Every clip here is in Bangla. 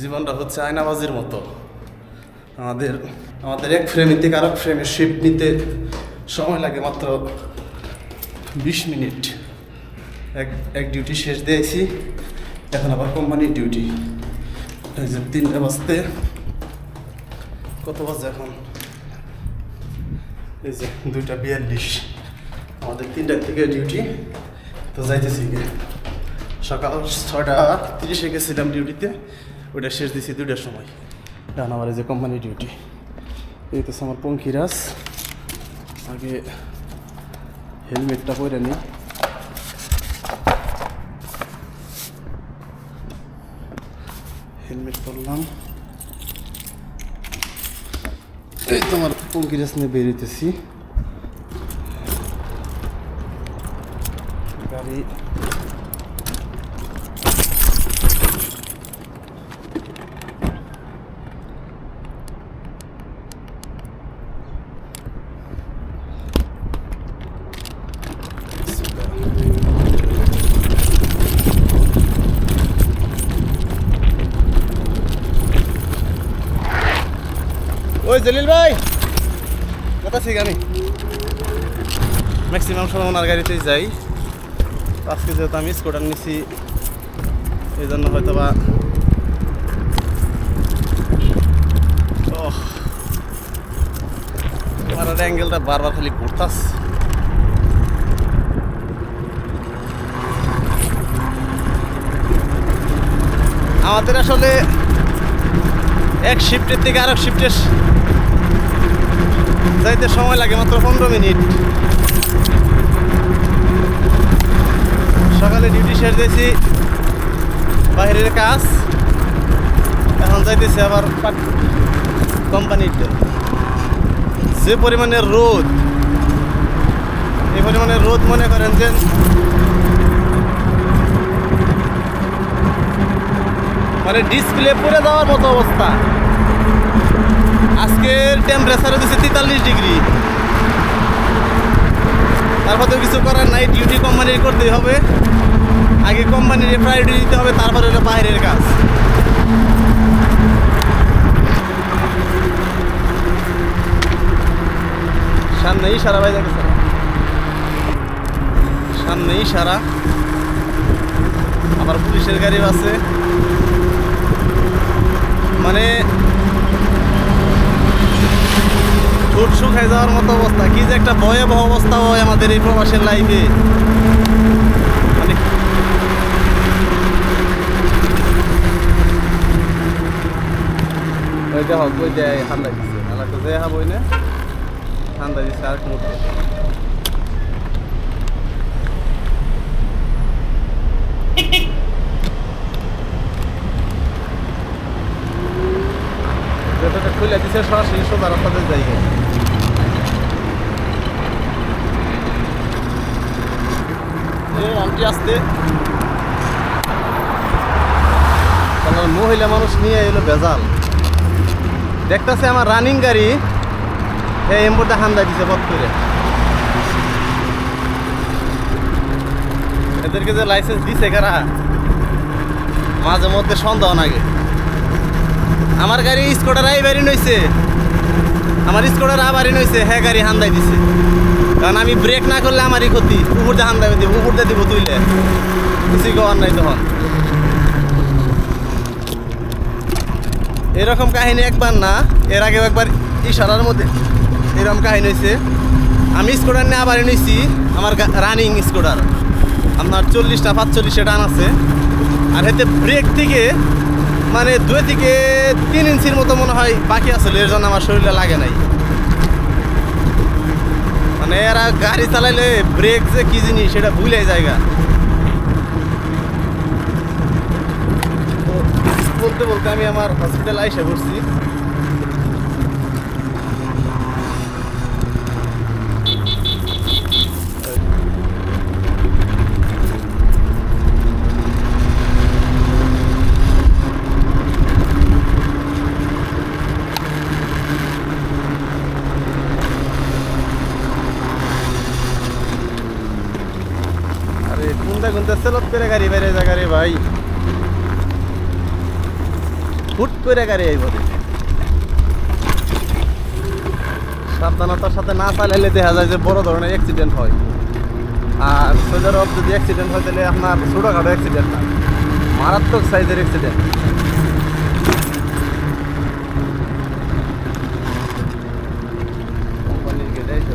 জীবনটা হচ্ছে আয়নাবাজির মতো। আমাদের আমাদের এক ফ্রেমের থেকে আরেক ফ্রেমে শিফট নিতে সময় লাগে মাত্র বিশ মিনিট। এক এক ডিউটি শেষ দিয়েছি, এখন আবার কোম্পানির ডিউটি যে তিনটা বাজতে কত বাজে এখন? এই যে দুইটা বিয়াল্লিশ। আমাদের তিনটার থেকে ডিউটি তো যাইতেছি সকাল ছয়টা তিরিশে গেছিলাম ডিউটিতে ওইটা শেষ দিছি দুইটার সময়। এখন আমার এই যে কোম্পানি ডিউটি এই তো আমার পঙ্খিরাজ। আগে হেলমেটটা পরে নিই। হেলমেট পরলাম। এই তো তোমার পঙ্খিরাজ নিয়ে বেরিয়েতেছি গাড়ি ওই জলিল ভাই। কথা ঠিক আমি। ম্যাক্সিমাম সময় ওনার গাড়িতেই যাই। আজকে যেহেতু আমি স্কুটার নিছি, এই জন্য হয়তো বা অ্যাঙ্গেলটা বারবার খালি ঘুরতাস আমাদের আসলে এক শিফটের থেকে আরেক শিফটের যাইতে সময় লাগে মাত্র পনেরো মিনিট। সকালে ডিউটি শেষ দিয়েছি। বাইরের কাজ। এখন যাইতেছি আবার কোম্পানিতে। যে পরিমাণে রোদ, এই পরিমাণে রোদ মনে করেন যে মানে ডিসপ্লে পরে যাওয়ার মতো অবস্থা। আজকের টেম্পারেচার হচ্ছে তেতাল্লিশ ডিগ্রি। তারপর তো কিছু করার নাই ডিউটি কোম্পানির করতেই হবে। আগে কোম্পানির প্রায়োরিটি দিতে হবে, তারপরে হলো বাইরের কাজ। সামনেই সারা ভাই দেখে সামনেই সারা আবার পুলিশের গাড়িও আছে মানে ঠোঁট শুকায় যাওয়ার মতো অবস্থা। কি যে একটা ভয়াবহ অবস্থা হয় আমাদের এই প্রবাসের লাইফে মানে হোক যে না ঠান্ডা দিচ্ছে আর খুলে দিছে সরাসরি সোজা রাস্তাতে যাই আন্টি আসতে কারণ মহিলা মানুষ নিয়ে এলো বেজাল দেখতেছে আমার রানিং গাড়ি এই এম্বুরটা হান্দা দিছে বধ করে। এদেরকে যে লাইসেন্স দিছে কারা? মাঝে মধ্যে সন্দেহ নাগে আমার গাড়ি স্কুটার আই বাড়ি নইছে। আমার স্কুটার আবারই নইছে হ্যাঁ গাড়ি হান্দাই দিছে। কারণ আমি ব্রেক না করলে আমারই ক্ষতি। উপর দিয়ে হান্দাই দিব, উপর দিয়ে দিব তুইলে। কিছুই করার নাই তখন। এরকম কাহিনী একবার না, এর আগেও একবার ইশারার মধ্যে এরকম কাহিনী হয়েছে। আমি স্কুটার নিয়ে আবার নিয়েছি আমার রানিং স্কুটার। আপনার চল্লিশটা পাঁচচল্লিশটা টান আছে। আর এতে ব্রেক থেকে মানে দুই থেকে তিন ইঞ্চির মতো মনে হয় বাকি আসলে এর জন্য আমার শরীরে লাগে নাই। মানে এরা গাড়ি চালাইলে ব্রেক যে কি জিনিস, সেটা ভুলে জায়গা বলতে বলতে আমি আমার হসপিটাল আইসে পড়ছি। কোনটা কোনটা সেলত করে গাড়ি বেড়ে যা গাড়ি ভাই। হুট করে গাড়ি আইব সাবধানতার সাথে না চালাইলে দেখা যায় যে বড় ধরনের অ্যাক্সিডেন্ট হয়। আর আরব যদি অ্যাক্সিডেন্ট হয়, তাহলে আপনার ছোটোখাটো অ্যাক্সিডেন্ট না। মারাত্মক সাইজের অ্যাক্সিডেন্ট কোম্পানির গেটে এসে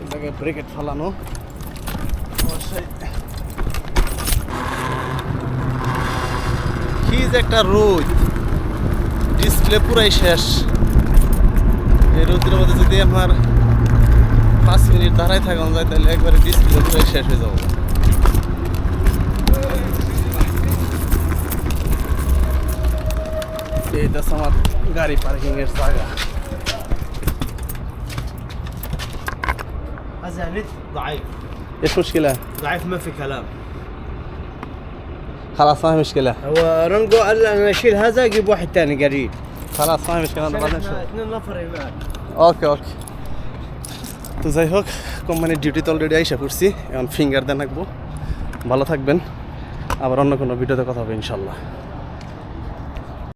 এই জায়গায় ব্রেকেট ফালানো। কি যে একটা রোদ। ডিসপ্লে পুরাই শেষ। এই রোদের মধ্যে যদি আমার পাঁচ মিনিট দাঁড়ায় থাকানো যায়, তাহলে একবারে ডিসপ্লে পুরাই শেষ হয়ে যাব। হচ্ছে আমার গাড়ি পার্কিং এর জায়গা। هذا نت ضعيف ايش مشكلة؟ ضعيف ما في كلام خلاص ما هي مشكلة هو رنجو قال لي انا اشيل هذا اجيب واحد ثاني قريب خلاص ما هي مشكلة عشان بعدين احنا نشوف اثنين نفر هناك ওকে ওকে তো যাই হোক কোম্পানির ডিউটিতে অলরেডি আইসা পড়ছি এখন ফিঙ্গার দেন রাখবো ভালো থাকবেন আবার অন্য কোনো ভিডিওতে কথা হবে ইনশাল্লাহ